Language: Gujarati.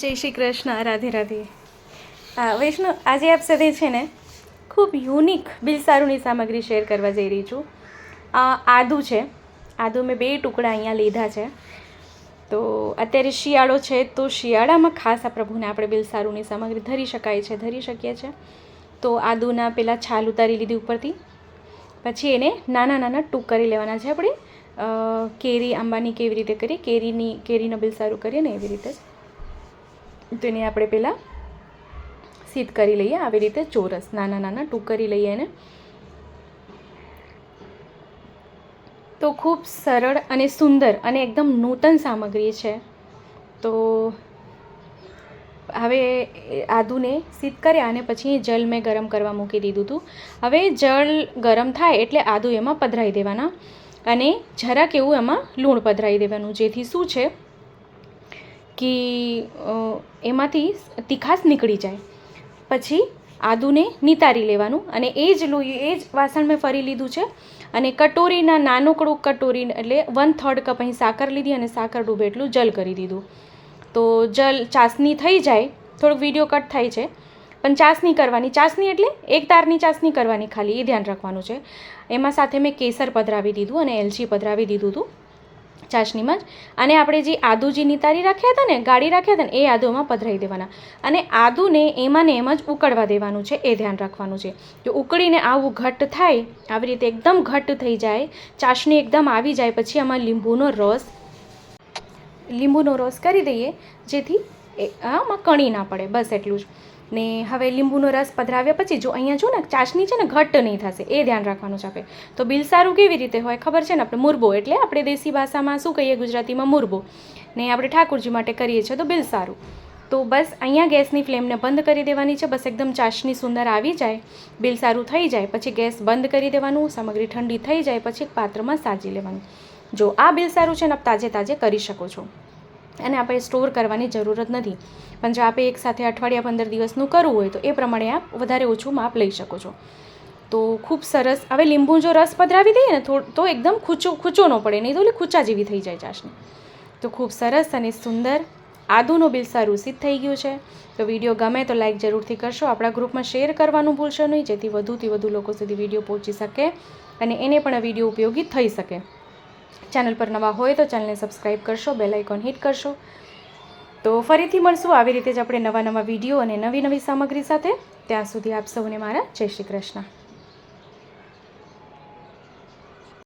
જય શ્રી કૃષ્ણ, રાધે રાધે. વૈષ્ણવ, આજે આપ સાથે છે ને ખૂબ યુનિક બિલસારુની સામગ્રી શેર કરવા જઈ રહી છું. આદુ છે. આદુ મેં બે ટુકડા અહીંયા લીધા છે. તો અત્યારે શિયાળો છે, તો શિયાળામાં ખાસ આ પ્રભુને આપણે બિલસારુની સામગ્રી ધરી શકાય છે, ધરી શકીએ છીએ તો આદુના પહેલાં છાલ ઉતારી લીધી ઉપરથી. પછી એને નાના નાના ટૂંક કરી લેવાના છે આપણે. કેરી, આંબાની કેવી રીતે કરીએ કેરીની, કેરીનો બિલસારું કરીએ ને એવી રીતે જ. તો એને આપણે પહેલાં સીધ કરી લઈએ આવી રીતે ચોરસ, નાના નાના ટૂંક કરી લઈએ એને. તો ખૂબ સરળ અને સુંદર અને એકદમ નૂતન સામગ્રી છે. તો હવે આદુને સીધ કર્યા અને પછી જલ મેં ગરમ કરવા મૂકી દીધું હતું. હવે જળ ગરમ થાય એટલે આદુ એમાં પધરાવી દેવાના અને જરાક એવું એમાં લૂણ પધરાવી દેવાનું, જેથી શું છે કે એમાંથી તીખાશ નીકળી જાય. પછી આદુને નિતારી લેવાનું અને એ જ લોહી, એ જ વાસણ મેં ફરી લીધું છે. અને કટોરીના નાનકડું કટોરી એટલે વન થર્ડ કપ અહીં સાકર લીધી અને સાકર ડૂબે એટલું જલ કરી દીધું. તો જલ ચાસણી થઈ જાય, થોડુંક વીડિયો કટ થાય છે. પણ ચાસણી કરવાની, ચાસણી એટલે એક તારની ચાસણી કરવાની ખાલી, એ ધ્યાન રાખવાનું છે. એમાં સાથે મેં કેસર પધરાવી દીધું અને એલચી પધરાવી દીધું હતું. ચાસણીમાં જ. અને આપણે જે આદુ જે નિતારી રાખ્યા હતા ને, ગાળી રાખ્યા હતા ને, એ આદુમાં પધરાવી દેવાના. અને આદુને એમાં ને એમ જ ઉકળવા દેવાનું છે, એ ધ્યાન રાખવાનું છે. જો ઉકળીને આવું ઘટ્ટ થાય, આવી રીતે એકદમ ઘટ્ટ થઈ જાય, ચાસણી એકદમ આવી જાય, પછી આમાં લીંબુનો રસ લીંબુનો રસ કરી દઈએ, જેથી આમાં કણી ના પડે, બસ એટલું જ. ને હવે લીંબુનો રસ પધરાવ્યા પછી જો અહીંયા જો ને ચાસણી છે ને ઘટ્ટ નહીં થશે, એ ધ્યાન રાખવાનું છે આપણે. તો બિલસારું કેવી રીતે હોય ખબર છે ને? આપણે મુરબો, એટલે આપણે દેશી ભાષામાં શું કહીએ ગુજરાતીમાં? મુરબો. ને આપણે ઠાકોરજી માટે કરીએ છીએ તો બિલસારું તો બસ અહીંયા ગેસની ફ્લેમને બંધ કરી દેવાની છે, બસ એકદમ ચાસણી સુંદર આવી જાય. બિલ સારું થઈ જાય, પછી ગેસ બંધ કરી દેવાનું, સામગ્રી ઠંડી થઈ જાય, પછી એક પાત્રમાં સાજી લેવાનું. જો આ બિલ સારું છે ને આપ તાજે તાજે કરી શકો છો. અને આપણે સ્ટોર કરવાની જરૂરત નથી. પણ જો આપણે એકસાથે અઠવાડિયા પંદર દિવસનું કરવું હોય તો એ પ્રમાણે આપ વધારે ઓછું માપ લઈ શકો છો. તો ખૂબ સરસ. હવે લીંબુ જો રસ પધરાવી દઈએ ને તો એકદમ ખૂચો ખૂચો ન પડે, નહીં તો એટલે ખૂચા જેવી થઈ જાય ચાસણી તો ખૂબ સરસ અને સુંદર. આદુનો બિલ સારું સિદ્ધ થઈ ગયું છે. તો વીડિયો ગમે તો લાઈક જરૂરથી કરશો. આપણા ગ્રુપમાં શેર કરવાનું ભૂલશો નહીં, જેથી વધુથી વધુ લોકો સુધી વીડિયો પહોંચી શકે અને એને પણ વીડિયો ઉપયોગી થઈ શકે. ચેનલ પર નવા હોય તો ચેનલને સબસ્ક્રાઈબ કરશો, બેલ આઇકોન હિટ કરશો. તો ફરીથી મળશું આવી રીતે જ આપણે નવા નવા વીડિયો અને નવી નવી સામગ્રી સાથે. ત્યાં સુધી આપ સૌને મારા જય શ્રી કૃષ્ણ.